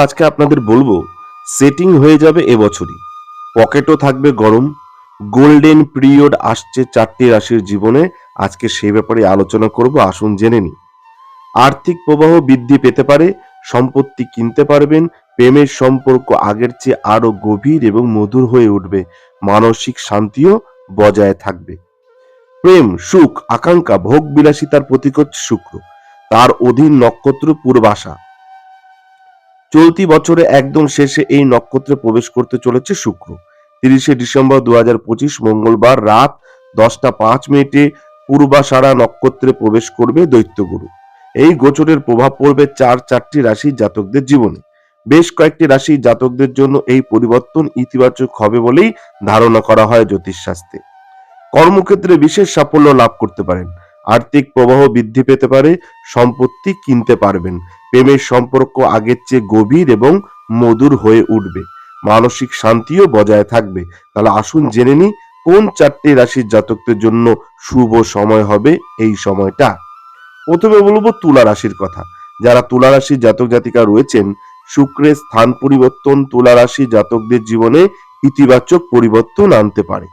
আজকে আপনাদের বলব সেটিং হয়ে যাবে এবছরই। পকেটও থাকবে গরম। গোল্ডেন পিরিয়ড আসছে চারটি রাশির জীবনে। আজকে সেই ব্যাপারে আলোচনা করব, আসুন জেনে নিই। আর্থিক প্রবাহ বৃদ্ধি পেতে পারে, সম্পত্তি কিনতে পারবেন, প্রেমের সম্পর্ক আগের চেয়ে আরও গভীর এবং মধুর হয়ে উঠবে, মানসিক শান্তিও বজায় থাকবে। প্রেম, সুখ, আকাঙ্ক্ষা, ভোগ, বিলাসিতার প্রতীক শুক্র। তার অধীন নক্ষত্র পূর্বাশা। চলতি বছরে একদম শেষে এই নক্ষত্রে প্রবেশ করতে চলেছে শুক্র। তিরিশে ডিসেম্বর দু মঙ্গলবার রাত দশটা পাঁচ মিনিটে পূর্বাষাঢ়া নক্ষত্রে প্রবেশ করবে দৈত্যগুরু। এই গোচরের প্রভাব পড়বে চার চারটি রাশির জাতকদের জীবনে। বেশ কয়েকটি রাশি জাতকদের জন্য এই পরিবর্তন ইতিবাচক হবে বলেই ধারণা করা হয় জ্যোতিষশাস্ত্রে। কর্মক্ষেত্রে বিশেষ সাফল্য লাভ করতে পারেন। আর্থিক প্রবাহ বৃদ্ধি পেতে পারে, সম্পত্তি কিনতে পারবেন। প্রেমের সম্পর্ক আগের চেয়ে গভীর এবং মধুর হয়ে উঠবে। মানসিক শান্তিও বজায় থাকবে। তাহলে আসুন জেনে নিই, কোন চারটি রাশির জাতকদের জন্য শুভ সময় হবে এই সময়টা? প্রথমে বলব তুলা রাশির কথা। যারা তুলা রাশির জাতক জাতিকা রয়েছেন, শুক্রের স্থান পরিবর্তন তুলা রাশি জাতকদের জীবনে ইতিবাচক পরিবর্তন আনতে পারে।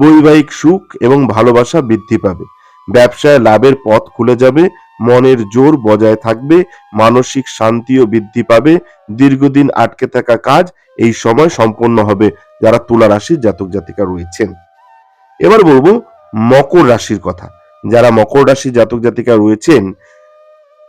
বৈবাহিক সুখ এবং ভালোবাসা বৃদ্ধি পাবে। ব্যবসায় লাভের পথ খুলে যাবে, মনের জোর বজায় থাকবে, মানসিক শান্তিও বৃদ্ধি পাবে, দীর্ঘদিন আটকে থাকা কাজ এই সময় সম্পন্ন হবে। যারা তুলা রাশির জাতক জাতিকা রয়েছেন। এবার বলব মকর রাশির কথা। যারা মকর রাশির জাতক জাতিকা রয়েছেন,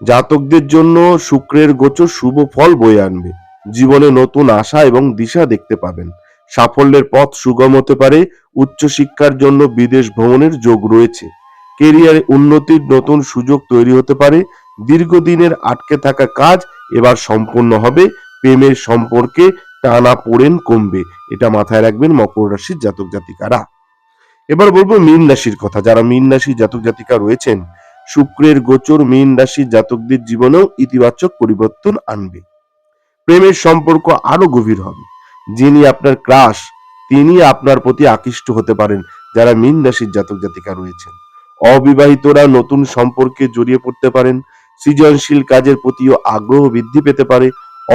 জাতকদের জন্য শুক্রের গোচর শুভ ফল বয়ে আনবে। জীবনে নতুন আশা এবং দিশা দেখতে পাবেন। সাফল্যের পথ সুগম হতে পারে। উচ্চশিক্ষার জন্য বিদেশ ভ্রমণের যোগ রয়েছে। কেরিয়ারে উন্নতির নতুন সুযোগ তৈরি হতে পারে। দীর্ঘদিনের আটকে থাকা কাজ এবার সম্পূর্ণ হবে। প্রেমের সম্পর্কে টানা পোড়েন কমবে। এটা মাথায় রাখবেন মকর রাশির জাতক জাতিকারা। এবার বলব মীন রাশির কথা। যারা মীন রাশির জাতক জাতিকা রয়েছেন, শুক্রের গোচর মীন রাশির জাতকদের জীবনেও ইতিবাচক পরিবর্তন আনবে। প্রেমের সম্পর্ক আরও গভীর হবে। যিনি আপনার ক্রাশ তিনি আপনার প্রতি আকৃষ্ট হতে পারেন। যারা মীন রাশির জাতক জাতিকা রয়েছেন। অবিবাহিতরা নতুন সম্পর্কে জড়িয়ে পড়তে পারেন, সৃজনশীল কাজের প্রতিও আগ্রহ বৃদ্ধি পেতে পারে,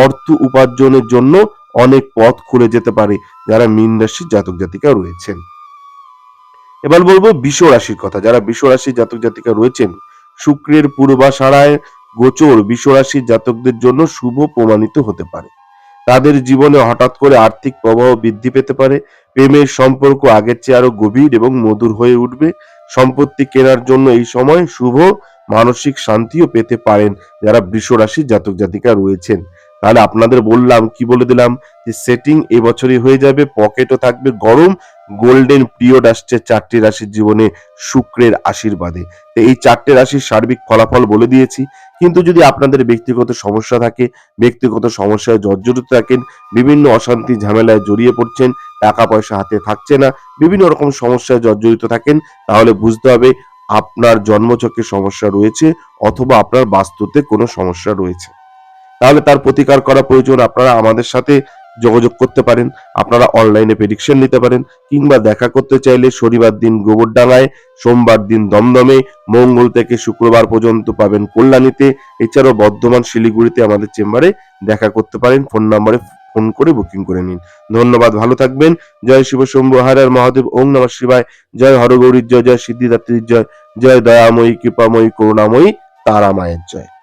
অর্থ উপার্জনের জন্য অনেক পথ খুলে যেতে পারে, যারা মীন রাশির জাতক জাতিকা রয়েছেন। এবার বলব বিষ রাশির কথা, যারা বিষ রাশির জাতক জাতিকা রয়েছেন, শুক্রের পূর্বাষাঢ়ায় গোচর বিষ রাশির জাতকদের জন্য শুভ প্রমাণিত হতে পারে। তাদের জীবনে হঠাৎ করে আর্থিক প্রবাহ বৃদ্ধি পেতে পারে, প্রেমের সম্পর্ক আগের চেয়ে আরও গভীর এবং মধুর হয়ে উঠবে সম্পত্তি কেনার জন্য এই সময় শুভ মানসিক শান্তিও পেতে পারেন যারা বৃষ রাশির জাতক জাতিকা রয়েছেন। তাহলে আপনাদের বললাম, কি বলে দিলাম? যে সেটিং এবছরই হয়ে যাবে, পকেটও থাকবে গরম গোল্ডেন পিরিয়ড আসছে চারটি রাশির জীবনে শুক্রের আশীর্বাদে। তো এই চারটে রাশির সার্বিক ফলাফল বলে দিয়েছি। কিন্তু যদি আপনাদের ব্যক্তিগত সমস্যা থাকে, ব্যক্তিগত সমস্যায় জর্জরিত থাকেন, বিভিন্ন অশান্তি, ঝামেলায় জড়িয়ে পড়ছেন টাকা পয়সা হাতে থাকছে না, বিভিন্ন রকম সমস্যায় জর্জরিত থাকেন, তাহলে বুঝতে হবে আপনার জন্মচক্রে সমস্যা রয়েছে, অথবা আপনার বাস্তুতে কোনো সমস্যা রয়েছে। তাহলে তার প্রতিকার করা প্রয়োজন। আপনারা আমাদের সাথে যোগাযোগ করতে পারেন। আপনারা অনলাইনে প্রেডিকশন নিতে পারেন। কিংবা দেখা করতে চাইলে শনিবার দিন গোবরডাঙ্গায়, সোমবার দিন দমদমে, মঙ্গল থেকে শুক্রবার পর্যন্ত পাবেন কল্যাণীতে। এছাড়াও বর্ধমান, শিলিগুড়িতে আমাদের চেম্বারে দেখা করতে পারেন। ফোন নম্বরে ফোন করে বুকিং করে নিন। ধন্যবাদ, ভালো থাকবেন। জয় শিব শম্ভু, হর হর মহাদেব, ওম নমঃ শিবায়। জয় হরগৌরীর জয় জয় সিদ্ধিদাত্রীর জয়। জয় দয়াময়ী, কৃপাময়ী, করুণাময়ী তারা মায়ের জয়।